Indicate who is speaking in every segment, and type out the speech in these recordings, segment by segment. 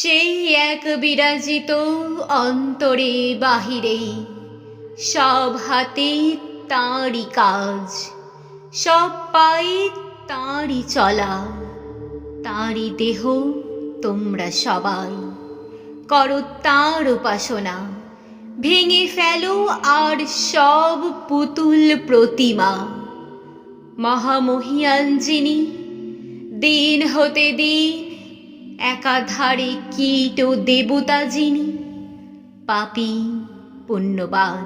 Speaker 1: সেই এক বিরাজিত অন্তরে বাহিরে সব হাতে তাঁরই কাজ, সব পায়ে তাঁরই চলা, তাঁরই দেহ তোমরা সবাই। করো তাঁর উপাসনা, ভেঙে ফেলো আর সব পুতুল প্রতিমা। মহামহিয়ান যিনি দিন হতে দিন একাধারে কীট ও দেবতা যিনি, পাপী, পুণ্যবান,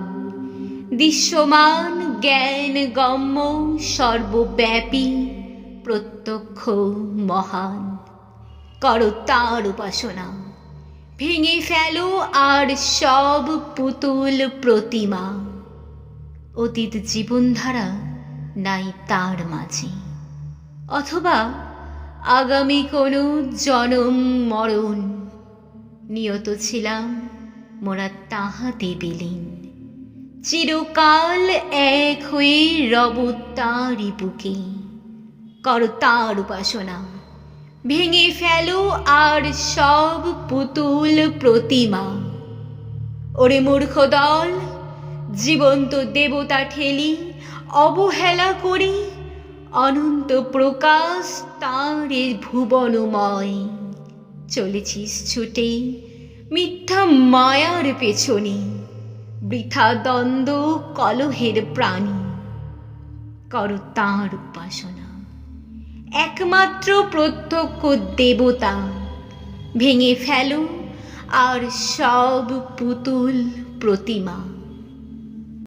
Speaker 1: দৃশ্যমান, জ্ঞান গম্য, সর্বব্যাপী, প্রত্যক্ষ, মহান। করো তাঁর উপাসনা, ভেঙে ফেলো আর সব পুতুল প্রতিমা। অতীত জীবনধারা নাই তার মাঝে, অথবা আগামী কোনো জনম মরণ। নিয়ত ছিলাম মোরা তাহাতে বিলীন। চিরকাল এক হয়ে রব তাঁরই বুকে। কর তার উপাসনা। ভেঙে ফেলো আর সব পুতুল প্রতিমা। ওরে মূর্খ দল, জীবন্ত দেবতা ঠেলি, অবহেলা করি অনন্ত প্রকাশ তাঁরে ভুবনময়। চলেছিস ছুটে মিথ্যা মায়ার পেছনে, বৃথা দ্বন্দ্ব কলহের প্রাণী। কর তাঁর উপাসনা, একমাত্র প্রত্যক্ষ দেবতা। ভেঙে ফেলো আর সব পুতুল প্রতিমা।